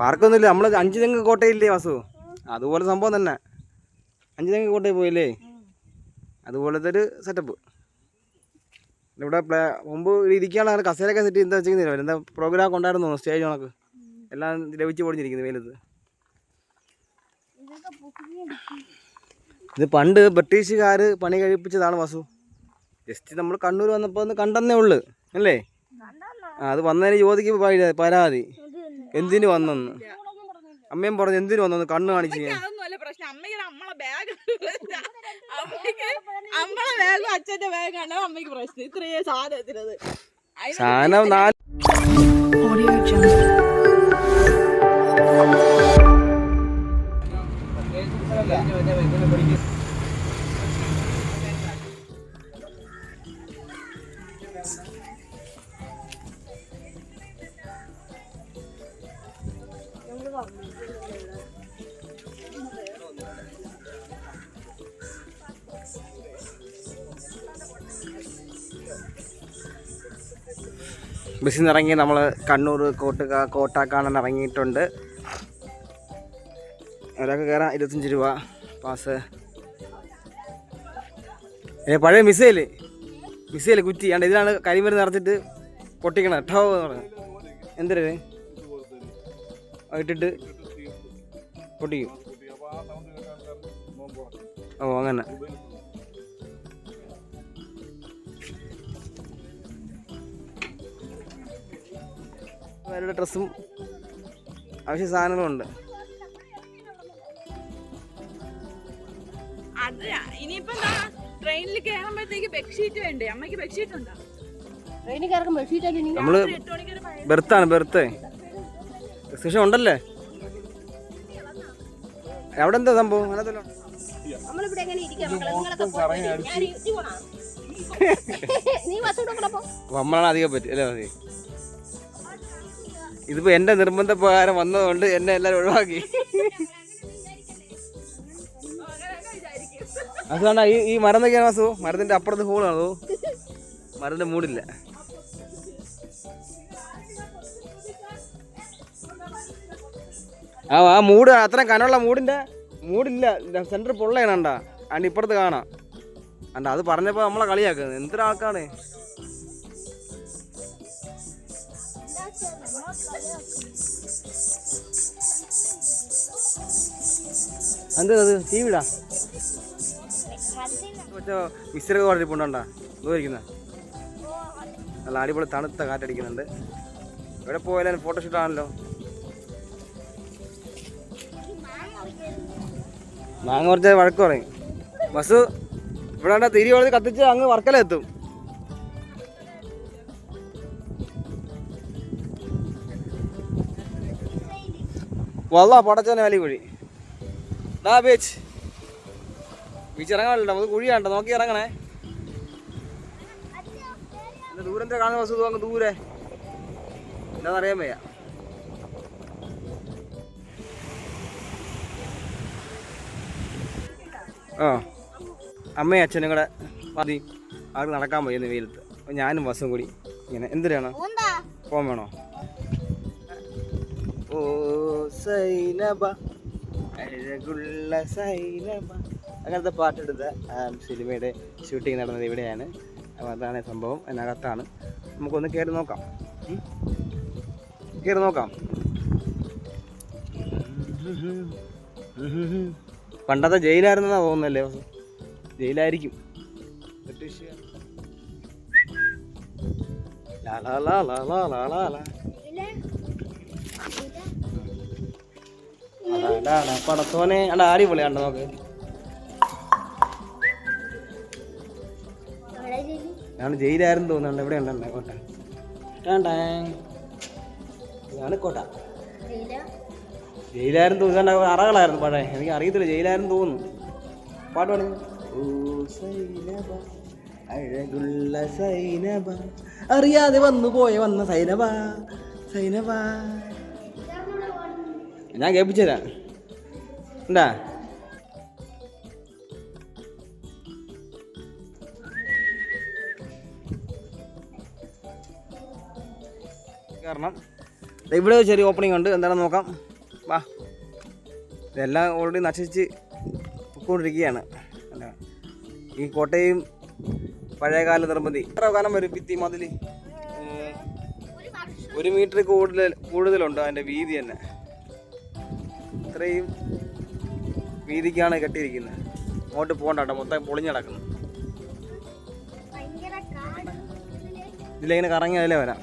പാർക്കൊന്നുമില്ല. നമ്മൾ അഞ്ചു തെങ്ങ് കോട്ടയില്ലേ വാസു? അതുപോലെ സംഭവം തന്നെ. അഞ്ചു തെങ്ങ് കോട്ടയിൽ പോയില്ലേ? അതുപോലത്തെ ഒരു സെറ്റപ്പ് ഇവിടെ പ്ലേ മുമ്പ് ഇരിക്കാനുള്ള കസേരയൊക്കെ സെറ്റ് എന്താ വെച്ചിരിക്കുന്നില്ല എന്താ പ്രോഗ്രാം കൊണ്ടായിരുന്നു സ്റ്റേജ് കണക്ക് എല്ലാം ലഭിച്ചു പൊടിഞ്ഞിരിക്കുന്നു വെയിലത്ത് ഇത് പണ്ട് ബ്രിട്ടീഷുകാർ പണി കഴിപ്പിച്ചതാണ് വാസു. ജസ്റ്റ് നമ്മൾ കണ്ണൂർ വന്നപ്പോൾ ഒന്ന് കണ്ടെന്നേ ഉള്ളു. അല്ലേ? അത് വന്നതിന് ജ്യോതിക്ക് പരാ- പരാതി. എന്തിനു വന്നെന്ന്? അമ്മയും പറഞ്ഞു എന്തിനു വന്നെന്ന് കണ്ണ് കാണിച്ചു അതൊന്നുമല്ല പ്രശ്നം. ബസ്സിൽ നിന്ന് ഇറങ്ങി നമ്മൾ കണ്ണൂർ കോട്ട കോട്ട കാണാൻ ഇറങ്ങിയിട്ടുണ്ട്. ഒരാൾക്ക് കയറാം ഇരുപത്തഞ്ച് രൂപ പാസ്. ഏ പഴയ മിസൈൽ മിസൈൽ കുറ്റി. അണ്ട് ഇതിലാണ് കരിമരുന്ന് നിറച്ചിട്ട് പൊട്ടിക്കണം ഠോ എന്ന് പറഞ്ഞു. എന്തൊരു ഇട്ടിട്ട് പൊട്ടിക്കും. ഓ അങ്ങനെ. അവരുടെ ഡ്രസ്സും അവശ്യ സാധനങ്ങളും ഉണ്ട്. ഇനിയിപ്പോ ട്രെയിനിൽ വേണ്ടേ? അമ്മയ്ക്ക് ട്രെയിനിൽ കയറുമ്പോൾ നമ്മൾ ബെർത്താണ് ബെർത്ത്. എക്സിബിഷൻ ഉണ്ടല്ലേ? അവിടെ എന്താ സംഭവം? അങ്ങനത്തല്ലോ നമ്മളാണ് അധികം പറ്റി അല്ലേ ഇതിപ്പോ എന്റെ നിർബന്ധ പ്രകാരം വന്നതുകൊണ്ട് എന്നെ എല്ലാരും ഒഴിവാക്കി. അസുഖാണ്ട ഈ ഈ മരന്നൊക്കെയാണ് അസു മരത്തിന്റെ അപ്പുറത്ത് ഹോളാണോ മരത്തിന്റെ മൂടില്ല. ആ ആ മൂട് അത്ര കനുള്ള മൂടിന്റെ മൂടില്ല. സെന്റർ പൊള്ളയാണ് അണ്ട അണ്ട് ഇപ്പുറത്ത് കാണാം. അണ്ട അത് പറഞ്ഞപ്പോൾ നമ്മളെ കളിയാക്കുന്നത്. എന്തൊരാൾക്കാണ്? അത് ടി വിടാ മറ്റേ കുറച്ച് പറഞ്ഞിട്ടുണ്ടാ ഇരിക്കുന്ന. നല്ല അടിപൊളി തണുത്ത കാറ്റടിക്കുന്നുണ്ട്. എവിടെ പോയാലും ഫോട്ടോഷൂട്ട് ആണല്ലോ. മാങ്ങ കുറച്ച് വഴക്ക് പറയും. ബസ് ഇവിടെ തിരി വളർത്തി കത്തിച്ച് അങ്ങ് വർക്കലെത്തും വല്ല പടച്ചനെ വലിയ കുഴി. ഡാ ബീച്ച്. ബീച്ച് ഇറങ്ങാനല്ലോ നമുക്ക് കുഴി കണ്ടോ നോക്കി ഇറങ്ങണേ. ദൂരത്തെ കാണുന്ന വസ്തു അങ്ങ് ദൂരെ. എന്താണെന്നറിയാൻ വയ്യ. ആ. അമ്മയും അച്ഛനും കൂടെ മതി ആർക്ക് നടക്കാൻ പോയി വെയിലത്ത്. അപ്പം ഞാനും ബസ്സും കൂടി ഇങ്ങനെ. എന്തിനാണ്? എന്താ പോകാൻ വേണോ? സൈനബ. അഴകുള്ള സൈനബ. അങ്ങനത്തെ പാട്ടെടുത്ത സിനിമയുടെ ഷൂട്ടിംഗ് നടന്നത് ഇവിടെയാണ്. അപ്പോൾ അതാണ് സംഭവം. അതിനകത്താണ്. നമുക്കൊന്ന് കയറി നോക്കാം? കയറി നോക്കാം. പണ്ടത്തെ ജയിലായിരുന്നാ തോന്നുന്നല്ലേ? ജയിലായിരിക്കും. ലാ ലാ ലാ ലാ ലാ ലാ ലാ അതാണ് പടത്തോനെ അണ്ട അടിപൊളി കണ്ടോ നോക്ക്. ഞാൻ ജയിലായിരുന്നു തോന്നുന്നുണ്ട്. എവിടെ ഉണ്ടല്ലേ കോട്ട. വേണ്ടേ ഞാൻ ഇതാണ് കോട്ട. ജയിലായിരുന്നു തോന്നുന്നു. അറകളായിരുന്നു പഴയ എനിക്ക് അറിയത്തില്ല. ജയിലായിരുന്നു തോന്നുന്നു. പാട്ട് പാടി. ഓ സൈനബ അഴകുള്ള സൈനബ. അറിയാതെ വന്നു പോയ വന്ന സൈനബ സൈനബ. ഞാൻ കേൾപ്പിച്ചുതരാം. എന്താ കാരണം ഇവിടെ ചെറിയ ഓപ്പണിംഗ് ഉണ്ട്. എന്താണെന്ന് നോക്കാം. വാ. ഇതെല്ലാം ഓൾറെഡി നശിച്ച് പൊക്കോണ്ടിരിക്കുകയാണ്. അല്ല ഈ കോട്ടയും പഴയകാല നിർമ്മിതി. എത്ര കാലം വരും ഭിത്തി മതിൽ ഒരു മീറ്റർ കൂടുതൽ കൂടുതലുണ്ട് അതിന്റെ വീതി തന്നെ. ഇത്രയും വീതിക്കാണ് കെട്ടിയിരിക്കുന്നത്. അങ്ങോട്ട് പോകണ്ട മൊത്തം പൊളിഞ്ഞ് കിടക്കുന്നു ഇതിലിങ്ങനെ കറങ്ങി അതിലേ വരാം.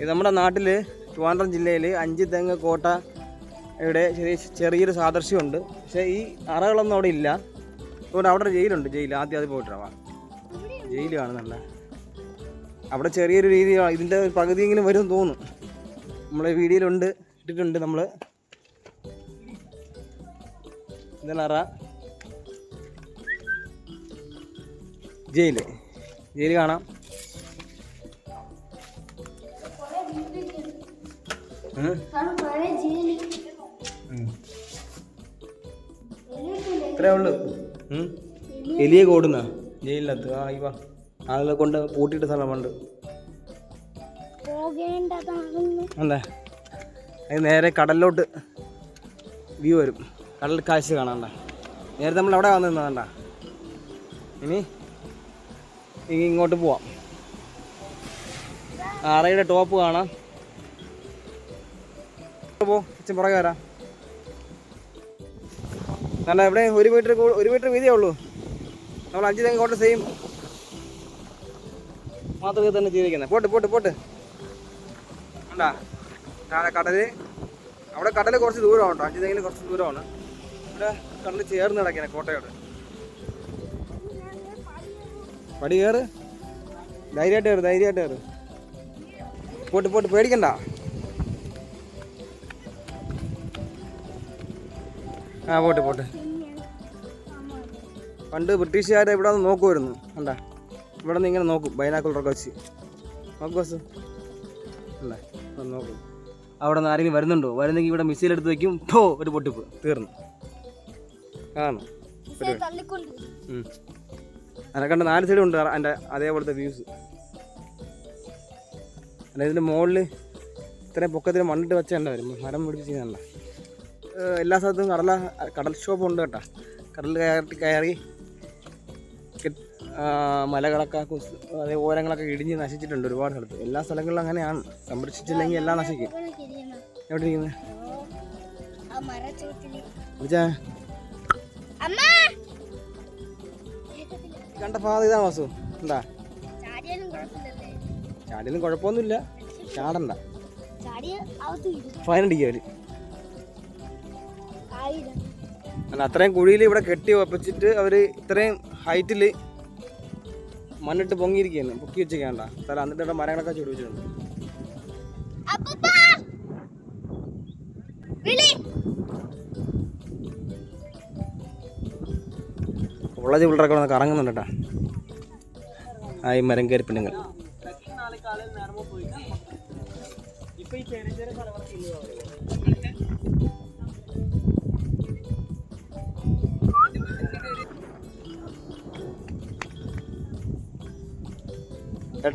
ഇത് നമ്മുടെ നാട്ടിൽ ട്രിവാൻഡ്രം ജില്ലയിൽ അഞ്ച് തെങ്ങ് കോട്ട ഇവിടെ ചെറിയ ചെറിയൊരു സാദൃശ്യമുണ്ട്. പക്ഷേ ഈ അറകളൊന്നും അവിടെ ഇല്ല. അതുകൊണ്ട് അവിടെ ജയിലുണ്ട്. ജയിൽ ആദ്യം അത് പോയിട്ടാവാം ജയിൽ കാണുന്നല്ല അവിടെ ചെറിയൊരു രീതി ഇതിന്റെ ഒരു പകുതിയെങ്കിലും വരും തോന്നും. നമ്മളെ വീഡിയോയിലുണ്ട് ഇട്ടിട്ടുണ്ട് നമ്മൾ അറ ജയിൽ. ജയിൽ കാണാം. ഇത്രേ ഉള്ളു. എലിയെ കൂടുന്ന. ജയിലിനകത്ത്. ആ ഇവ. ആളുകളെ കൊണ്ട് പൂട്ടിയിട്ട് സ്ഥലമുണ്ട്. എന്താ അത് നേരെ കടലിലോട്ട് വ്യൂ വരും. കടൽ കാഴ്ച കാണാണ്ട നേരത്തെ നമ്മൾ അവിടെ വന്നു നിന്നതാണ്ട ഇനി ഇങ്ങോട്ട് പോവാം. അറയുടെ ടോപ്പ് കാണാം. പോ പുറകെ വരാം. നല്ല ഇവിടെ ഒരു മീറ്റർ ഒരു മീറ്റർ വീതിയേ ഉള്ളൂ. നമ്മൾ അഞ്ച് തെങ്ങ് കൊണ്ട് സെയിം മാത്രമേ തന്നെ ജീവിക്കുന്നത് പോട്ട് പോട്ട് പോട്ട്. കണ്ടാ? കടൽ. അവിടെ കടൽ കുറച്ച് ദൂരമാണ് കേട്ടോ. അഞ്ച് തെങ്ങിൽ കുറച്ച് ദൂരമാണ്. ഇവിടെ കടൽ ചേർന്ന് കിടക്കണേ കോട്ടയോട്. പടി കയറ് ധൈര്യമായിട്ട് കയറ് ധൈര്യമായിട്ട് കയറ് പോട്ട് പോട്ട് പേടിക്കണ്ട. ആ പോട്ട് പോട്ട്. പണ്ട് ബ്രിട്ടീഷുകാരെ ഇവിടെ നിന്ന് നോക്കുമായിരുന്നു കണ്ടാ? ഇവിടെ നിന്ന് ഇങ്ങനെ നോക്കും. ബൈനാക്കുളറൊക്കെ വെച്ച്. നോക്കൂ ബസ്. അല്ലേ നോക്കും. അവിടെ നിന്ന് ആരെങ്കിലും വരുന്നുണ്ടോ? വരുന്നെങ്കിൽ ഇവിടെ മിസൈൽ എടുത്ത് വയ്ക്കും ഓ ഒരു പൊട്ടിപ്പ്. തീർന്നു. കണ്ട നാല് സൈഡും ഉണ്ട് അതിന്റെ അതേപോലത്തെ വ്യൂസ് അല്ല ഇതിന്റെ മുകളിൽ ഇത്രയും പൊക്കത്തിൽ മണ്ണിട്ട് വെച്ചേണ്ട വരും? മരം പിടിപ്പിച്ച് കണ്ട എല്ലാ സ്ഥലത്തും കടല കടൽ ഷോപ്പ് ഉണ്ട് കേട്ടോ. കടൽ കയറി കയറി മലകളൊക്കെ അതേ ഓരങ്ങളൊക്കെ ഇടിഞ്ഞ് നശിച്ചിട്ടുണ്ട് ഒരുപാട് സ്ഥലത്ത്. എല്ലാ സ്ഥലങ്ങളിലും അങ്ങനെയാണ്. സംരക്ഷിച്ചില്ലെങ്കിൽ എല്ലാം നശിക്കും. എവിടെ ഇരിക്കുന്നത് കണ്ട ഫാദ ഇതാ വാസു. എന്താ ചാടിയാലും കുഴപ്പമൊന്നുമില്ല. ചാടണ്ട. ഫൈൻ ആയിരം അല്ല അത്രയും കുഴിയിൽ ഇവിടെ കെട്ടി ഒപ്പിച്ചിട്ട് അവർ ഇത്രയും ഹൈറ്റിൽ മണ്ണിട്ട് പൊങ്ങിയിരിക്കുകയാണ്. പൊക്കി വെച്ചിരിക്കണ്ട സ്ഥലം എന്നിട്ട് ഇവിടെ മരങ്ങളൊക്കെ ചുടി വെച്ചിട്ടുണ്ട്. കോളേജ് പിള്ളേരൊക്കെ വന്ന് കറങ്ങുന്നുണ്ട് ആ ഈ മരം കയറി പെണ്ണുങ്ങൾ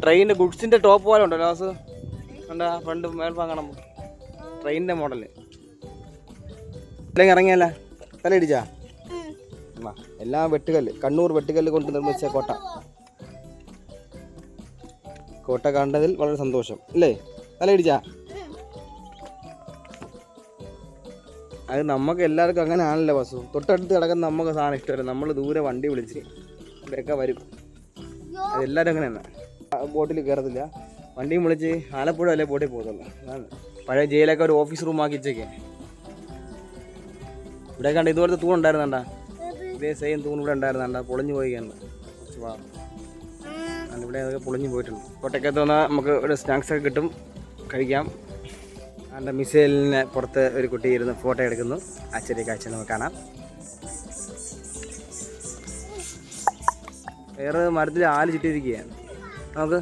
ട്രെയിനിന്റെ ഗുഡ്സിന്റെ ടോപ്പ് പോലെ ഉണ്ടോ ലാസ്. ഉണ്ട് ഫ്രണ്ട് മേൽഭാഗം ട്രെയിനിന്റെ മോഡൽ. അല്ലെങ്കിൽ ഇറങ്ങിയല്ല. തല ആ, എല്ലാം വെട്ടുകല്ല് കണ്ണൂർ വെട്ടുകല്ല് കൊണ്ട് നിർമ്മിച്ച കോട്ട. കോട്ട കണ്ടതിൽ വളരെ സന്തോഷം അല്ലേ? നല്ല ഇടിച്ചാ അത് നമുക്ക് എല്ലാവർക്കും അങ്ങനെ ആണല്ലോ വസു. തൊട്ടടുത്ത് കിടക്കുന്ന നമുക്ക് സാധനം ഇഷ്ടമല്ല. നമ്മൾ ദൂരെ വണ്ടി വിളിച്ച് ഇവരൊക്കെ വരും. അതെല്ലാവരും അങ്ങനെ തന്നെ ബോട്ടിൽ കയറത്തില്ല. വണ്ടിയും വിളിച്ച് ആലപ്പുഴ അല്ലേ ബോട്ടിൽ പോകത്തുള്ളൂ പഴയ ജയിലൊക്കെ ഒരു ഓഫീസ് റൂം ആക്കി വെച്ചേക്കെ. ഇവിടെ കണ്ട ഇതുപോലത്തെ തൂണുണ്ടായിരുന്നണ്ടാ ഇതേ സെയിം തൂൺ ഇവിടെ ഉണ്ടായിരുന്നണ്ട പൊളിഞ്ഞു പോയിക്കാണ് കുറച്ച് ഇവിടെ അതൊക്കെ പൊളിഞ്ഞു പോയിട്ടുണ്ട്. കോട്ടയ്ക്കകത്ത് വന്നാൽ നമുക്ക് ഒരു സ്നാക്സ് ഒക്കെ കിട്ടും. കഴിക്കാം. അതിന്റെ മിസൈലിനെ പുറത്ത് ഒരു കുട്ടി ഇരുന്ന് ഫോട്ടോ എടുക്കുന്നു. ആ ചെറിയ കാഴ്ച നമുക്ക് കാണാം. വേറെ മരത്തിൽ ആൽ ചുറ്റിയിരിക്കുകയാണ്. നമുക്ക്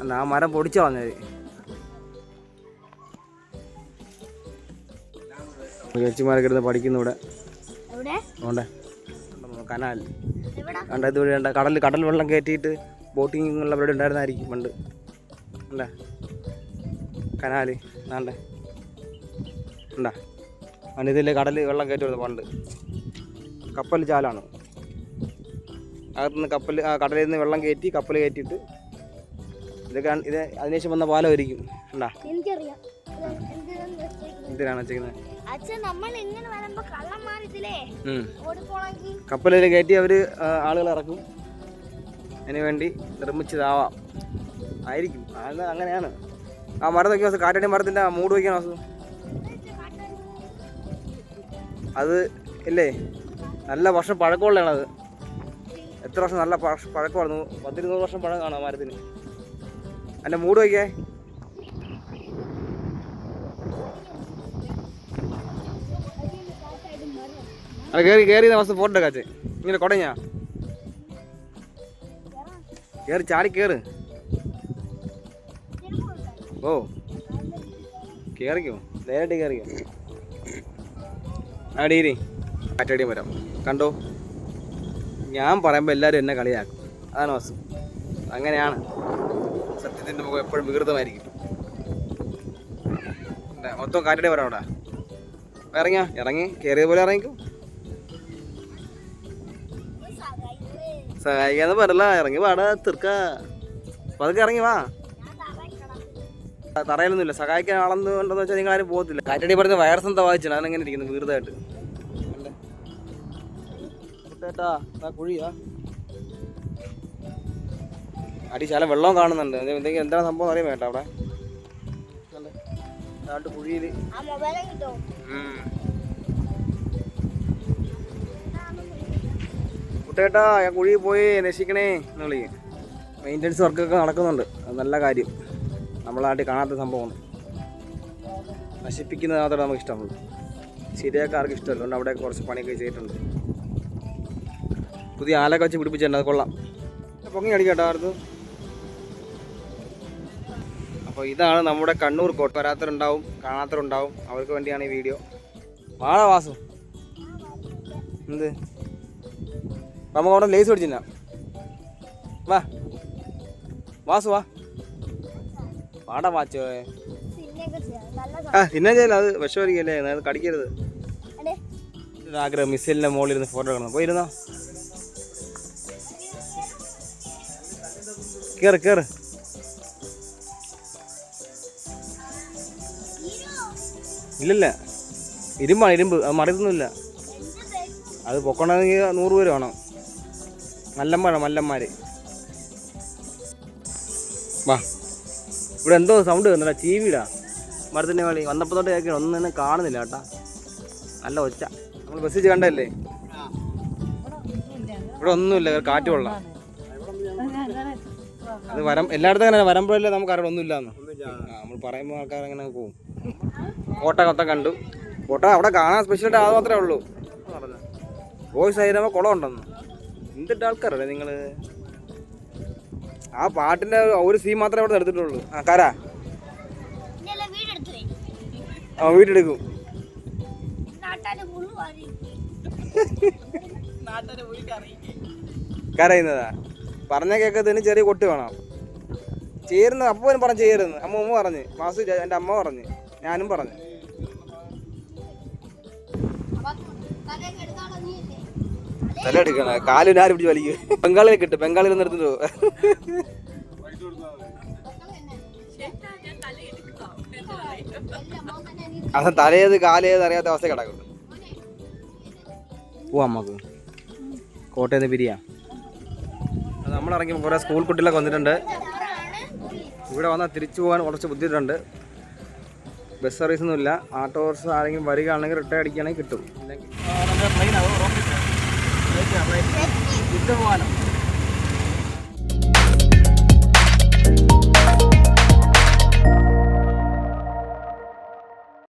അല്ല ആ മരം പൊടിച്ചു കളഞ്ഞത് ചേച്ചിമാരൊക്കെ ഇരുന്ന് പഠിക്കുന്നു ഇവിടെ. കനാൽ. കണ്ട ഇതുവഴി കണ്ട കടൽ കടൽ വെള്ളം കയറ്റിയിട്ട് ബോട്ടിംഗ് ഉള്ള പരിപാടി ഉണ്ടായിരുന്നായിരിക്കും പണ്ട്. അല്ലേ? കനാല് ആണ്ടേ ഉണ്ടാ പണ്ട് ഇതിൽ കടൽ വെള്ളം കയറ്റി വരുന്നത് പണ്ട്. കപ്പൽ ചാലാണ്. അകത്തുനിന്ന് കപ്പൽ ആ കടലിൽ നിന്ന് വെള്ളം കയറ്റി കപ്പൽ കയറ്റിയിട്ട് ഇതൊക്കെ ഇത് അതിനുശേഷം വന്ന പാലമായിരിക്കും ഉണ്ടാ എന്തിനാണ് വെച്ചിരിക്കുന്നത് കപ്പലിൽ കയറ്റി അവർ ആളുകൾ ഇറക്കും. അതിനു വേണ്ടി നിർമ്മിച്ചതാവാം. ആയിരിക്കും. അത് അങ്ങനെയാണ്. ആ മരം നോക്കിയ വസ്തു കാറ്റടി മരത്തിന്റെ മൂട് വയ്ക്കണ വസ്തു. അത് ഇല്ലേ? നല്ല വർഷം പഴക്കമുള്ളതാണ് അത്. എത്ര വർഷം നല്ല പഴ- പഴക്കമായിരുന്നു. പത്തിരുന്നൂറ് വർഷം പഴം കാണാം ആ മരത്തിന്. അതിന്റെ മൂട് വയ്ക്കേ. അത് കയറി കയറി വസ്തു ഫോട്ടോ കാച്ച് ഇങ്ങനെ കൊടഞ്ഞാ. കയറി ചാടി കയറ് ഓ. കയറിക്കോ നേരിട്ട് കയറിക്കോ ഡീരി കാറ്റടിയും വരാം. കണ്ടോ? ഞാൻ പറയുമ്പോൾ എല്ലാവരും എന്നെ കളിയാക്കും. അതാണ് വസ്തു അങ്ങനെയാണ്. സത്യത്തിന്റെ മുഖം എപ്പോഴും വികൃതമായിരിക്കും. മൊത്തം കാറ്റടി വരാം അവിടെ. ഇറങ്ങിയാ ഇറങ്ങി കയറിയ പോലെ ഇറങ്ങിക്കോ. സഹായിക്കാന്ന് പറയല ഇറങ്ങി വാടാ തീർക്ക. അപ്പൊ അതൊക്കെ ഇറങ്ങി വാ. തറയിലൊന്നുമില്ല സഹായിക്കാൻ ആളെന്ന് ഉണ്ടെന്ന് വെച്ചാൽ നിങ്ങൾ ആരും പോകത്തില്ല. കാറ്റടി പറഞ്ഞ വൈറസ് എന്താ വായിച്ചാണ് അതിനെങ്ങനെ ഇരിക്കുന്നു വീർതായിട്ട് കുട്ടേട്ടാ ആ കുഴിയാ. അടി ശാല വെള്ളം കാണുന്നുണ്ട്. എന്തെങ്കിലും എന്താ സംഭവം അറിയാൻ വേണ്ട അവിടെ? കുഴിയിൽ. കുഴിയിൽ കുട്ടേട്ടാ ഞാൻ കുഴിയിൽ പോയി രക്ഷിക്കണേ എന്ന് വിളിക്കും. മെയിന്റനൻസ് വർക്കൊക്കെ നടക്കുന്നുണ്ട്. അത് നല്ല കാര്യം. നമ്മളെ നാട്ടിൽ കാണാത്ത സംഭവമാണ്. നശിപ്പിക്കുന്നത് മാത്രമേ നമുക്ക് ഇഷ്ടമുള്ളൂ. ശരിയാക്കാൻ ആർക്കും ഇഷ്ടമല്ല. അതുകൊണ്ട് അവിടെ കുറച്ച് പണിയൊക്കെ ചെയ്തിട്ടുണ്ട്. പുതിയ ആലൊക്കെ വെച്ച് പിടിപ്പിച്ചിട്ടുണ്ട്. അത് കൊള്ളാം. പൊങ്ങി അടിക്കട്ടോ അടുത്ത് അപ്പോൾ ഇതാണ് നമ്മുടെ കണ്ണൂർ കോട്ട. വരാത്തവരുണ്ടാവും കാണാത്തവരുണ്ടാവും. അവർക്ക് വേണ്ടിയാണ് ഈ വീഡിയോ. വാഴ വാസു. എന്ത്? നമുക്ക് അവിടെ ലേസ് പിടിച്ചില്ല വാ. വാസു വാ. വാടാ വാച്ചോ. ആ തിന്നാൻ ചെയ്യില്ല അത് വിഷമായിരിക്കല്ലേ അത് കടിക്കരുത്. ആഗ്രഹം മിസ്സിലിന്റെ മുകളിൽ ഇരുന്ന് ഫോട്ടോ എടുക്കണം. പോയിരുന്നോ കേറ് കേറ്. ഇല്ലില്ല. ഇരുമ്പാണ് ഇരുമ്പ്. അത് മറിയൊന്നുമില്ല അത് പൊക്കണമെങ്കിൽ നൂറ് പേര് വേണം. മല്ലന്മാരാണ് മല്ലന്മാര്. വാ. ഇവിടെ എന്തോ സൗണ്ട് കേട്ടോ ചീവിടാ മരത്തിന്റെ കളി വന്നപ്പോൾ തൊട്ട് കേൾക്കണം ഒന്നും തന്നെ കാണുന്നില്ല കേട്ടാ. നല്ല ഒച്ച. നമ്മൾ വെച്ച് കണ്ടല്ലേ ഇവിടെ ഒന്നുമില്ല കാറ്റ് കൊള്ളാം. അത് വരം എല്ലായിടത്തും അങ്ങനെ വരുമ്പോഴല്ലേ നമുക്ക് അറിയാം ഒന്നുമില്ലാന്ന്. നമ്മൾ പറയുമ്പോൾ ആൾക്കാർ അങ്ങനെ പോകും കോട്ട കൊത്ത കണ്ടു. കോട്ട അവിടെ കാണാൻ സ്പെഷ്യലായിട്ട് അത് മാത്രമേ ഉള്ളൂ. ബോയ്സ് ആയിരുന്നപ്പോൾ കുളം ഉണ്ടെന്ന്. എന്തിട്ട് ആൾക്കാരല്ലേ നിങ്ങൾ ആ പാട്ടിന്റെ ഒരു സീൻ മാത്രമേ അവിടെ എടുത്തിട്ടുള്ളൂ. ആ കാരാ. ആ വീട്ടിൽ കരയുന്നതാ പറഞ്ഞ കേൾക്കത്തിന് ചെറിയ കൊട്ടി വേണം. ചേരുന്ന അപ്പനും പറഞ്ഞു ചേരുന്നു അമ്മ പറഞ്ഞു. മാസു എന്റെ അമ്മ പറഞ്ഞു. ഞാനും പറഞ്ഞു. തല എടുക്കണ. കാലിന് ആരും പിടിച്ച് വലിക്കും. ബംഗാളിൽ കിട്ടും. ബംഗാളിൽ നിർത്തുന്നു അത് തലയേത് കാലേത് അറിയാത്ത അവസ്ഥ കിടക്കും പോവാം നമുക്ക്. കോട്ടയത്ത് പിരിയാം. അത് നമ്മളിറങ്ങി കുറേ സ്കൂൾ കുട്ടികളൊക്കെ വന്നിട്ടുണ്ട്. ഇവിടെ വന്നാൽ തിരിച്ചു പോകാൻ കുറച്ച് ബുദ്ധിമുട്ടുണ്ട്. ബസ് സർവീസ് ഒന്നുമില്ല ഓട്ടോറിക്ഷ ആരെങ്കിലും വരികയാണെങ്കിൽ റിട്ടയർ അടിക്കുകയാണെങ്കിൽ കിട്ടും. Então, Gawa lang.